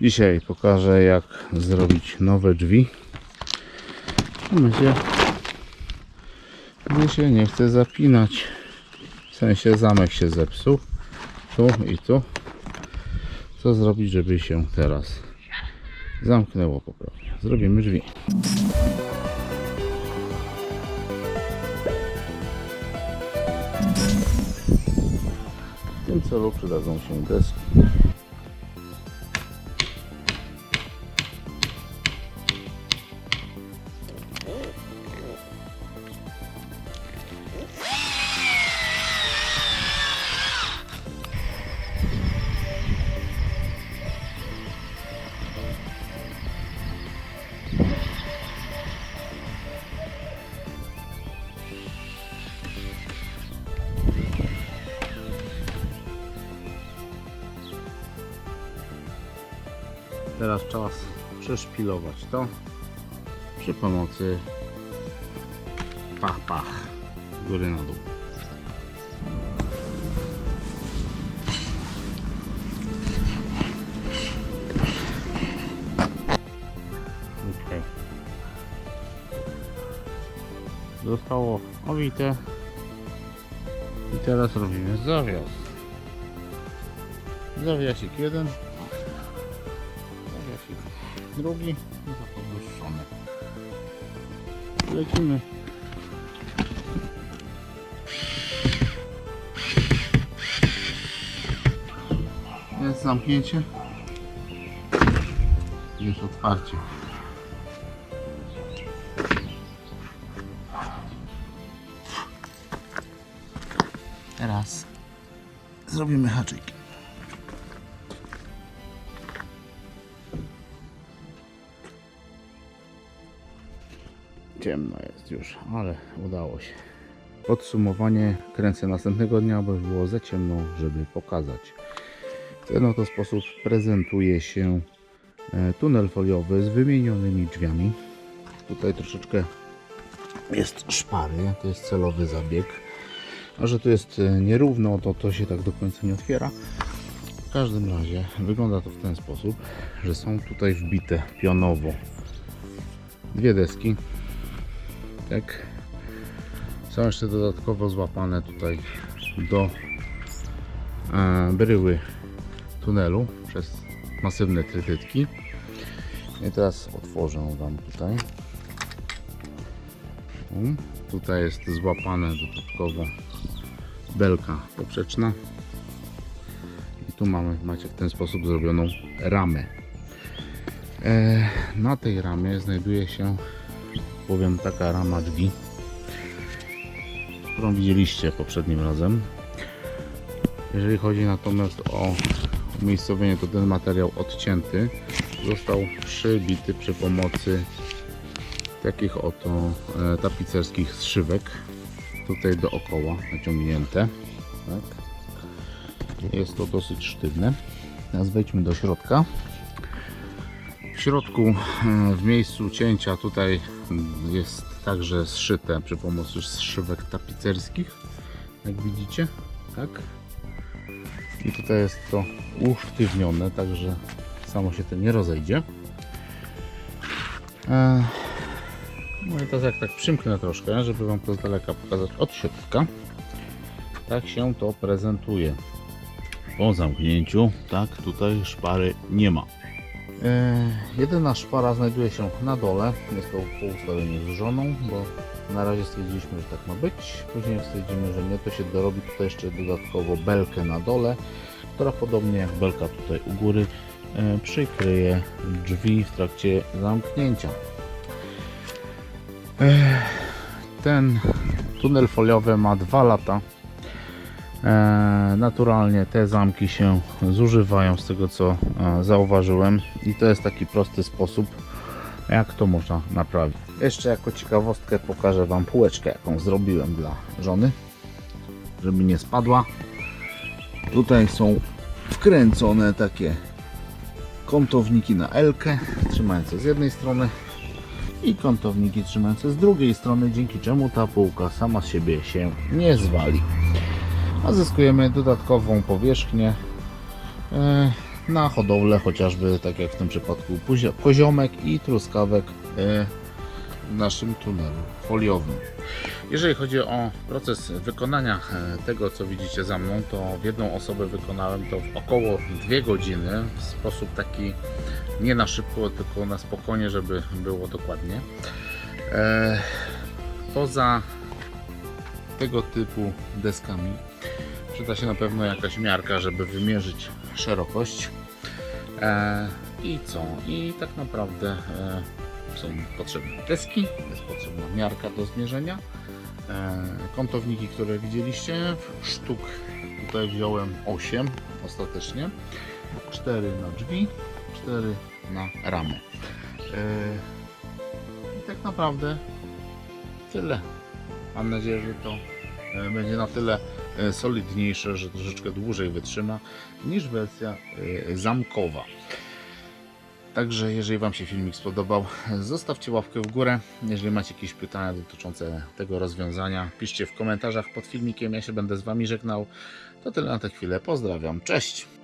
Dzisiaj pokażę jak zrobić nowe drzwi. My się, my się nie chce zapinać. W sensie zamek się zepsuł. Tu i tu. Co zrobić, żeby się teraz zamknęło poprawnie? Zrobimy drzwi. W tym celu przydadzą się deski. Teraz czas przeszpilować to przy pomocy pach pach góry na dół. Okay. Zostało owite i teraz robimy zawias. Zawiasik jeden drugi i zapodwyższony. Lecimy. Jest zamknięcie. Jest otwarcie. Teraz zrobimy haczyk. Ciemno jest już, ale udało się. Podsumowanie kręcę następnego dnia, bo było za ciemno, żeby pokazać. W ten oto sposób prezentuje się e, tunel foliowy z wymienionymi drzwiami. Tutaj troszeczkę jest szpary, to jest celowy zabieg. A że tu jest e, nierówno, to to się tak do końca nie otwiera. W każdym razie wygląda to w ten sposób, że są tutaj wbite pionowo dwie deski tak. Są jeszcze dodatkowo złapane tutaj do e, bryły tunelu przez masywne trytytki. I teraz otworzę Wam tutaj. Tutaj jest złapane dodatkowo belka poprzeczna. I tu mamy, macie w ten sposób zrobioną ramę. E, na tej ramie znajduje się powiem taka rama drzwi którą widzieliście poprzednim razem. Jeżeli chodzi natomiast o umiejscowienie to ten materiał odcięty został przybity przy pomocy takich oto e, tapicerskich zszywek. Tutaj dookoła naciągnięte tak. jest to dosyć sztywne. Teraz wejdźmy do środka. W środku, e, w miejscu cięcia, tutaj jest także zszyte przy pomocy zszywek tapicerskich, jak widzicie, tak. I tutaj jest to usztywnione, także samo się to nie rozejdzie. E, No i teraz jak tak przymknę troszkę, żeby Wam to z daleka pokazać od środka, tak się to prezentuje. Po zamknięciu, tak, tutaj szpary nie ma. E, Jedyna szpara znajduje się na dole. Jest to po ustawieniu z żoną, bo na razie stwierdziliśmy, że tak ma być. Później stwierdzimy, że nie, to się dorobi tutaj jeszcze dodatkowo belkę na dole, która podobnie jak belka tutaj u góry e, przykryje drzwi w trakcie zamknięcia. E, Ten tunel foliowy ma 2 lata. E, naturalnie te zamki się zużywają z tego co e, zauważyłem i to jest taki prosty sposób jak to można naprawić. Jeszcze jako ciekawostkę pokażę Wam półeczkę jaką zrobiłem dla żony żeby nie spadła. Tutaj są wkręcone takie kątowniki na Elkę trzymające z jednej strony i kątowniki trzymające z drugiej strony dzięki czemu ta półka sama z siebie się nie zwali a zyskujemy dodatkową powierzchnię. E, na hodowlę chociażby, tak jak w tym przypadku pozio- poziomek i truskawek e, w naszym tunelu foliowym. Jeżeli chodzi o proces wykonania e, tego, co widzicie za mną, to w jedną osobę wykonałem to w około 2 godziny w sposób taki nie na szybko, tylko na spokojnie, żeby było dokładnie. Poza tego typu deskami przyda się na pewno jakaś miarka, żeby wymierzyć szerokość. E, I co? I tak naprawdę e, są potrzebne deski, jest potrzebna miarka do zmierzenia. E, kątowniki, które widzieliście, sztuk tutaj wziąłem 8 ostatecznie. 4 na drzwi, 4 na ramę. E, I tak naprawdę tyle. Mam nadzieję, że to e, będzie na tyle solidniejsze, że troszeczkę dłużej wytrzyma niż wersja e, zamkowa. Także jeżeli Wam się filmik spodobał, zostawcie łapkę w górę. Jeżeli macie jakieś pytania dotyczące tego rozwiązania, piszcie w komentarzach pod filmikiem. Ja się będę z Wami żegnał. To tyle na tę chwilę. Pozdrawiam. Cześć!